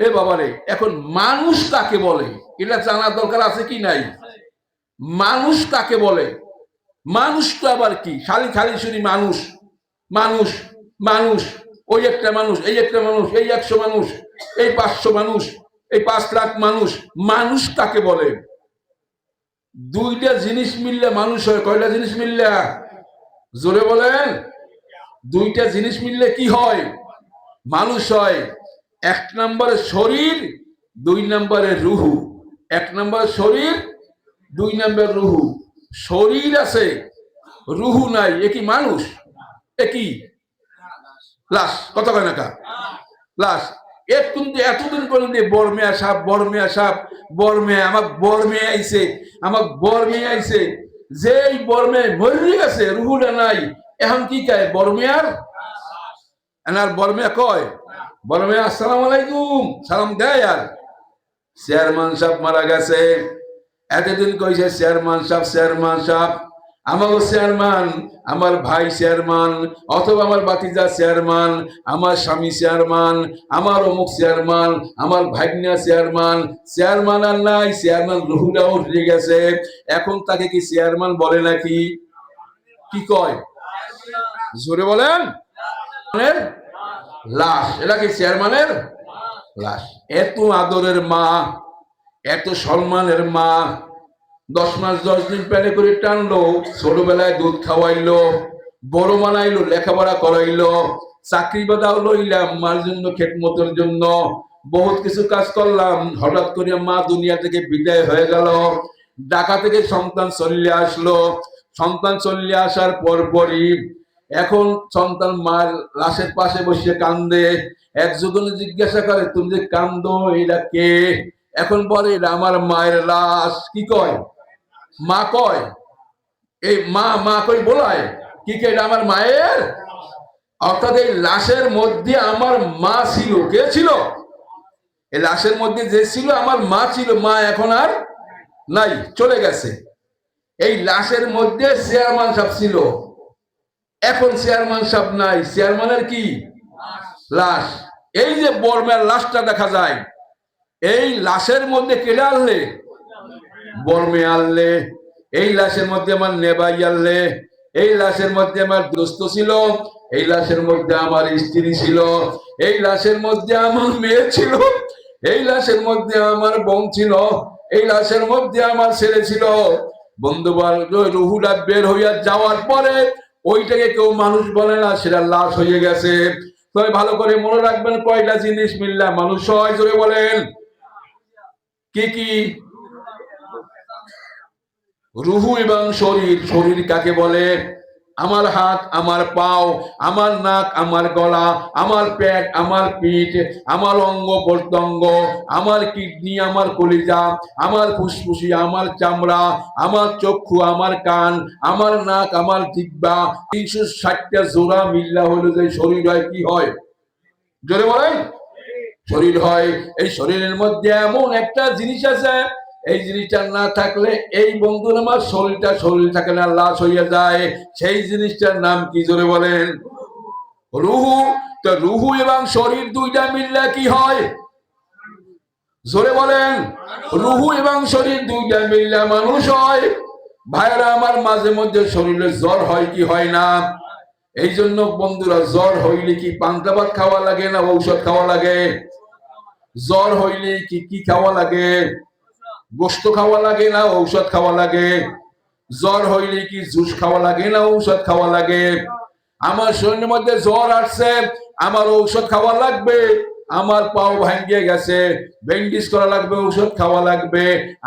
এ বাবারে, এখন মানুষ কাকে বলে? এটা জানার দরকার আছে কি নাই? মানুষ কাকে বলে? মানুষ তো আবার কি? খালি খালি শুনি মানুষ। মানুষ মানুষ, ওই একটা মানুষ, এই একটা মানুষ, এই একশো মানুষ, এই পাঁচশো মানুষ, এই পাঁচ লাখ মানুষ মানুষ কাকে বলে? দুইটা জিনিস মিললে মানুষ হয়, কয়টা জিনিস মিললে? জোরে বলেন। দুইটা জিনিস মিললে কি হয়? মানুষ হয়। এক নম্বরে শরীর, দুই নম্বরে রুহু। এক নম্বরে শরীর, দুই নম্বর রুহু। শরীর আছে, রুহু নাই, এ কি মানুষ? এ কি? লাশ। কত কয় না লাশ। এর কিন্তু এতদিন দিয়ে বর্মিয়া সাপ বর্মিয়া সাপ, বর্মিয়া আমার বর্মিয়া আইছে আমার বর্মিয়া আইছে। যেই বর্মে মরে গেছে রুহুটা নাই, এখন কি কয়, বর্মিয়ার? এনার বর্মিয়া কয়? বর্মিয়া আসসালাম আলাইকুম। সালাম দেয় আর। চেয়ারম্যান সাহেব মারা গেছে। এতদিন কইছে, চেয়ারম্যান সাহেব চেয়ারম্যান সাহেব, আমারও চেয়ারম্যান, আমার ভাই চেয়ারম্যান, অথবা আমার বাতিজা চেয়ারম্যান, আমার স্বামী চেয়ারম্যান, আমার অমুক চেয়ারম্যান, আমার ভাগ্না চেয়ারম্যান চেয়ারম্যান আর নাই, চেয়ারম্যান রুহুরাও উঠে গেছে। এখন তাকে কি চেয়ারম্যান বলে নাকি? কি কয়? জোরে বলেন। লাশ। এটা কি চেয়ারম্যানের? লাশ। এত আদরের মা, এত সম্মানের মা, দশ মাস, দশ দিন প্যানে করে টানলো, ছোটবেলায় দুধ খাওয়াইলো, বড় মানাইলো, লেখাপড়া করাইলো, চাকরি বাদাও লইলাম, মার জন্য খেটমতের জন্য, বহুত কিছু কাজ করলাম, হঠাৎ করে মা দুনিয়া থেকে বিদায় হয়ে গেল, ঢাকা থেকে সন্তান চলে আসলো। সন্তান চলে আসার পরপরই এখন সন্তান মার লাশের পাশে বসে কান্দে। একজন জিজ্ঞাসা করে, তুমি যে কান্দো এটা কে? এখন বলে এটা আমার মায়ের লাশ। কি কয়? মা কয়, এই মা মা কই বলায়? কি কে এটা আমার মায়ের? অর্থাৎ এই লাশের মধ্যে আমার মা ছিল। কে ছিল? এই লাশের মধ্যে যে ছিল, আমার মা ছিল। মা এখন আর নাই, চলে গেছে। এই লাশের মধ্যে চেয়ারম্যান সাহেব ছিল। এখন চেয়ারম্যান সাহেব নাই। চেয়ারম্যানের কি? লাশ। এই যে বর্মের লাশটা দেখা যায়, এই লাশের মধ্যে কেটে আনলে? বর্মে আনলে। এই লাশের মধ্যে আমার নেবাই আনলে। এই লাশের মধ্যে আমার দোস্ত ছিল। এই লাশের মধ্যে আমার স্ত্রী ছিল। এই লাশের মধ্যে আমার মেয়ে ছিল। এই লাশের মধ্যে আমার বোন ছিল। এই লাশের মধ্যে আমার ছেলে ছিল। বন্ধু রুহুটা বের হইয়া যাওয়ার পরে ওইটাকে কেউ মানুষ বলে না, সেটা লাশ হয়ে গেছে। তবে ভালো করে মনে রাখবেন, কয়টা জিনিস মিল্লা মানুষ হয় জোরে বলেন। কি কি? রুহু এবং শরীর শরীর কাকে বলে? আমার হাত, আমার পাও, আমার নাক, আমার গলা, আমার পেট, আমার পিঠ, আমার অঙ্গ, প্রত্যঙ্গ, আমার কিডনি, আমার কলিজা, আমার ফুসফুসি, আমার চামড়া, আমার চক্ষু, আমার কান, আমার নাক, আমার জিব্বা, তিনশো ষাটটা জোড়া মিল্লা হলো যে শরীর হয়, কি হয়? জোরে বলেন। শরীর হয়। এই শরীরের মধ্যে এমন একটা জিনিস আছে এই জিনিসটা না থাকলে এই বন্ধুর আমার শরীরটা, শরীর থাকে না, লাশ হইয়া যায়। সেই জিনিসটার নাম কি জোরে বলেন? রুহু। তো রুহু এবং শরীর দুইটা মিললে কি হয়? জোরে বলেন। রুহু এবং শরীর দুইটা মিললে মানুষ হয়। ভাইরা আমার মাঝে মধ্যে শরীরে জ্বর হয় কি হয় না? এই জন্য বন্ধুরা, জ্বর হইলে কি পান্তা ভাত খাওয়া লাগে না ঔষধ খাওয়া লাগে? জ্বর হইলে কি কি খাওয়া লাগে? গোস্ত খাওয়া লাগে না, ঔষধ খাওয়া লাগে। জ্বর হইলে কি জুস খাওয়া লাগে না, ঔষধ খাওয়া লাগে? আমার শরীরের মধ্যে জ্বর আসছে, আমার ঔষধ খাওয়া লাগবে, আমার পাও ভাঙ্গিয়ে গেছে, ব্যান্ডেজ করা লাগবে, ঔষধ খাওয়া লাগবে,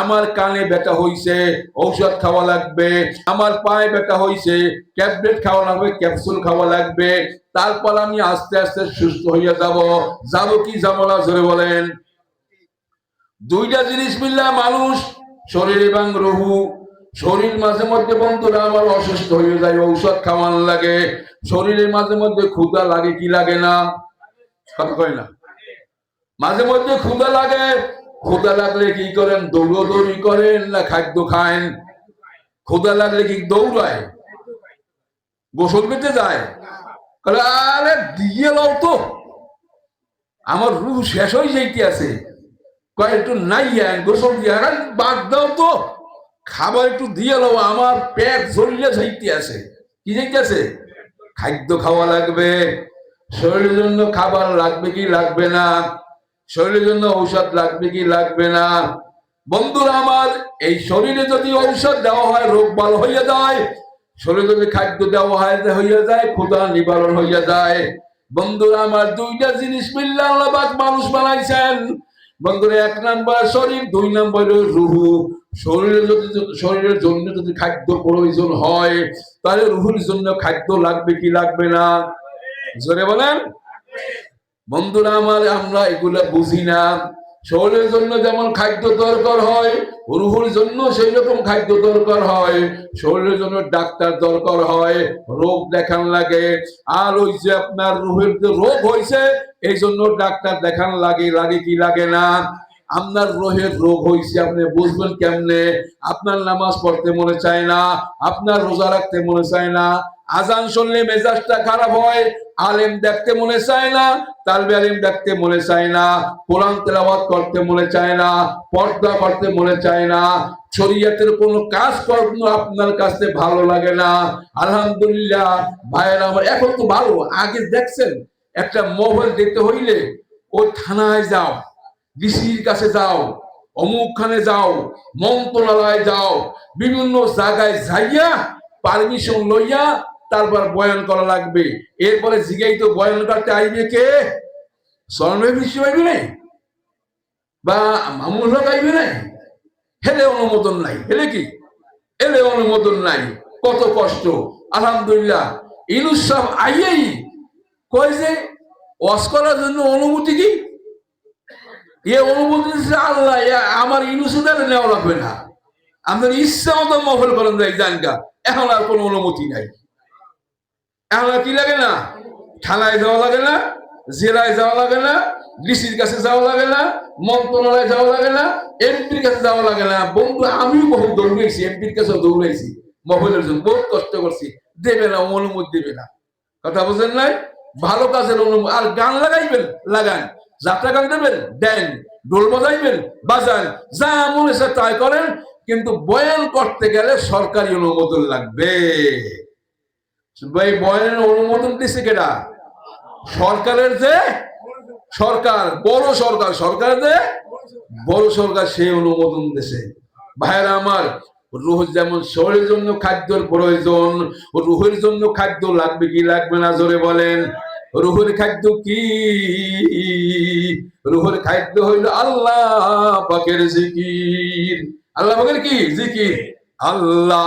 আমার কানে ব্যথা হইছে, ঔষধ খাওয়া লাগবে, আমার পায়ে ব্যথা হইছে, ট্যাবলেট খাওয়া লাগবে, ক্যাপসুল খাওয়া লাগবে, তারপর আমি আস্তে আস্তে সুস্থ হইয়া যাব। যাব কি যাব না, জোরে বলেন। দুইটা জিনিস মিললে মানুষ শরীর এবং রহু, শরীর মাঝে মধ্যে বন্ধুরা আমার অসুস্থ হয়ে যায়, ঔষধ খাওয়ান লাগে, শরীরের মাঝে মধ্যে ক্ষুধা লাগে কি লাগে না? কথা কয় না। মাঝে মধ্যে ক্ষুধা লাগে, ক্ষুধা লাগলে কি করেন? দৌড়দৌড়ি করেন না খাদ্য খান? ক্ষুদা লাগলে কি দৌড়ায়? গোসল পেতে যায়? আরে, দিয়ে লাও তো। আমার রুহ শেষ হয়ে যাইতে আছে। কয় একটু নাই গোসল দিয়ে বাদ দাও তো। খাবার একটু দিয়ে লো আমার পেট জ্বলিয়ে যাইতে আছে। কি যাইতে আছে খাদ্য খাওয়া লাগবে। শরীরের জন্য খাবার লাগবে কি লাগবে না? শরীরের জন্য ঔষধ লাগবে কি লাগবে না? বন্ধুরা আমার, এই শরীরে যদি ঔষধ দেওয়া হয়, রোগ ভালো হইয়া যায়। শরীরে যদি খাদ্য দেওয়া হয় হইয়া যায়, ক্ষুধা নিবারণ হইয়া যায়। বন্ধুরা আমার, দুইটা জিনিস মিললে আল্লাহ মানুষ বানাইছেন। বন্ধুরা, এক নাম্বার শরীর, দুই নাম্বার রুহু। শরীরের যদি শরীরের জন্য যদি খাদ্য প্রয়োজন হয়, তাহলে রুহুর জন্য খাদ্য লাগবে কি লাগবে না? জোরে বলেন। বন্ধুরা, আমার আমরা এগুলা বুঝি না। শরীরের জন্য যেমন খাদ্য দরকার হয়, রুহুর জন্য সেই রকম খাদ্য দরকার হয়। শরীরের জন্য ডাক্তার দরকার হয়, রোগ দেখান লাগে। আর ওই যে আপনার রুহের যে রোগ হয়েছে এই জন্য ডাক্তার দেখান লাগে লাগে কি লাগে না? আপনার রোহের রোগ হয়েছে আপনি বুঝবেন কেমনে? আপনার নামাজ পড়তে মনে চায় না, আপনার রোজা রাখতে মনে চায় না আজান শুনলে মেজাজটা খারাপ হয়, আলেম দেখতে মনে চায় না, তালবে আলিম দেখতে মনে চায় না, কোরআন তেলাওয়াত করতে মনে চায় না, পর্দা করতে মনে চায় না, শরীয়তের কোনো কাজ কর্ম আপনার কাছে ভালো লাগে না। আলহামদুলিল্লাহ, ভাইয়ের আমার, এখন তো ভালো, আগে দেখছেন, একটা মোবাইল দিতে হইলে, ও থানায় যাও, ডিসির কাছে যাও, অমুকখানে যাও, মন্ত্রণালয়ে যাও, বিভিন্ন জায়গায় যাইয়া পারমিশন লইয়া তারপর বয়ান করা লাগবে। এরপরে জিগাই তো বয়ান করতে আইবে কে? স্বর্ণের বিশ্ব আইবে নাই? বা মামুল হক আইবে নাই? হেলে অনুমোদন নাই। হেলে কি? এলে অনুমোদন নাই। কত কষ্ট। আলহামদুলিল্লাহ। ইনুস সাহেব আইয়াই কয় যে, ওয়াজ করার জন্য অনুমতি কি? এ অনুমতি দিচ্ছে আল্লাহ। আমার ইনুসুদের নেওয়া লাগবে না। আমাদের ইচ্ছা মতো মহল করেন যায় জানগা। এখন আর কোনো অনুমতি নাই। এখন কি লাগে না? থানায় যাওয়া লাগে না, জেলায় যাওয়া লাগে না, ডিসির কাছে যাওয়া লাগে না, মন্ত্রণালয়ে যাওয়া লাগে না, এমপির কাছে যাওয়া লাগে না। বন্ধু, আমিও বহু দৌড়াইছি এমপির কাছেও দৌড়াইছি, মহলের জন্য বহুত কষ্ট করছি। দেবে না অনুমতি দেবে না। কথা বুঝেন নাই? ভালো কাজের অনুমতি, আর গান লাগাইবেন, লাগান। যাত্রা গান দেবেন, দেন। ঢোল বাজাইবেন, বাজান। যা মনে তাই করেন, কিন্তু বয়ান করতে গেলে সরকারি অনুমোদন লাগবে। বয়ানের অনুমোদন দিছে কেটা সরকারের যে সরকার, বড় সরকার সরকার যে বড় সরকার সে অনুমোদন দিছে। ভাইরা আমার রুহ যেমন শরীরের জন্য খাদ্যের প্রয়োজন রুহের জন্য খাদ্য লাগবে কি লাগবে না জোরে বলেন। রুহের খাদ্য কি? রুহের খাদ্য হইল আল্লাহ পাকের জিকির। আল্লাহ পাকের কি? জিকির। আল্লাহ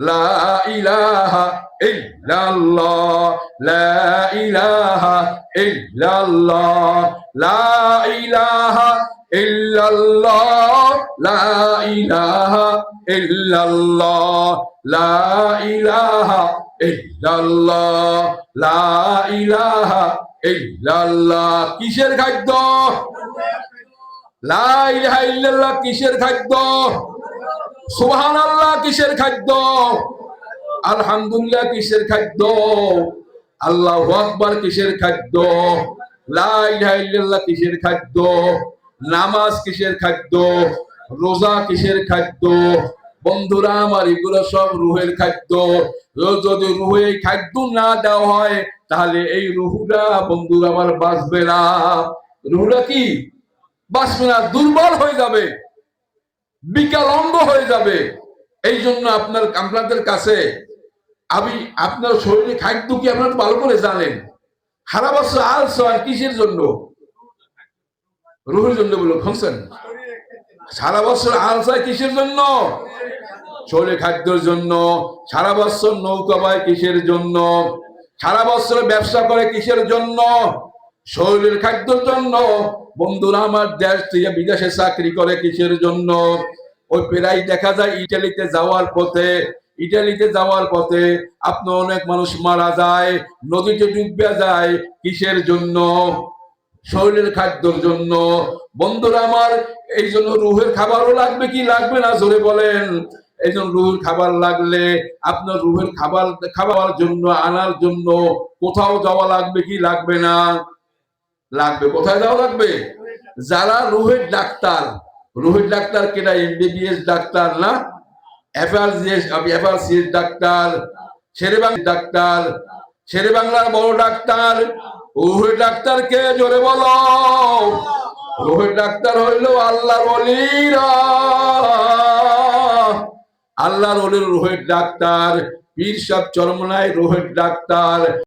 لا إله إلا الله. لا إله إلا الله. لا إله إلا الله. لا إله إلا الله. لا إله إلا الله. لا إله إلا الله. কিসের খাদ্য? لا إله إلا الله. কিসের খাদ্য? সুবহান আল্লাহ কিসের খাদ্য? আলহামদুলিল্লাহ, কিসের খাদ্য? আল্লাহ আকবার, কিসের খাদ্য? লা ইলাহা কিসের খাদ্য? নামাজ কিসের খাদ্য? রোজা কিসের খাদ্য? বন্ধুরা আমার, এগুলো সব রুহের খাদ্য। যদি রুহে খাদ্য না দেওয়া হয়, তাহলে এই রুহুটা, বন্ধুরা আমার বাঁচবে না। রুহুটা কি? বাঁচবে না, দুর্বল হয়ে যাবে। বিকলাঙ্গ হয়ে যাবে। এই জন্য আপনার আপনাদের কাছে আমি আপনার শরীরে খাদ্য কি আপনার ভালো করে জানেন? সারা বছর আলস হয় কিসের জন্য? রুহের জন্য বলো শুনছেন? সারা বছর হয় কিসের জন্য? শরীরে খাদ্যের জন্য। সারা বছর নৌকা পায় কিসের জন্য? সারা বছর ব্যবসা করে কিসের জন্য? শরীরের খাদ্যের জন্য। বন্ধুরা, আমার দেশ থেকে বিদেশে চাকরি করে কিসের জন্য? ওই প্রায় দেখা যায় ইটালিতে যাওয়ার পথে, ইটালিতে যাওয়ার পথে আপনার অনেক মানুষ মারা যায়, নদীতে ডুববে যায় কিসের জন্য? শরীরের খাদ্যর জন্য। বন্ধুরা, আমার এই জন্য রুহের খাবারও লাগবে কি লাগবে না? জোরে বলেন। এই জন্য রুহের খাবার লাগলে আপনার রুহের খাবার খাবার জন্য, আনার জন্য কোথাও যাওয়া লাগবে কি লাগবে না? লাগবে। কোথায় যাওয়া লাগবে? যারা রুহের ডাক্তার। রুহের ডাক্তার কেনা এমবিবিএস ডাক্তার না? FRCS FRCS doctor. Sher-e Bangla doctor. Sher-e বাংলার বড় ডাক্তার। রুহের ডাক্তার কে? জোরে বলো। রুহের ডাক্তার হইল আল্লাহর ওলিরা আল্লাহর ওলির রুহের ডাক্তার। পীর সাহেব চরমনায় রুহের ডাক্তার।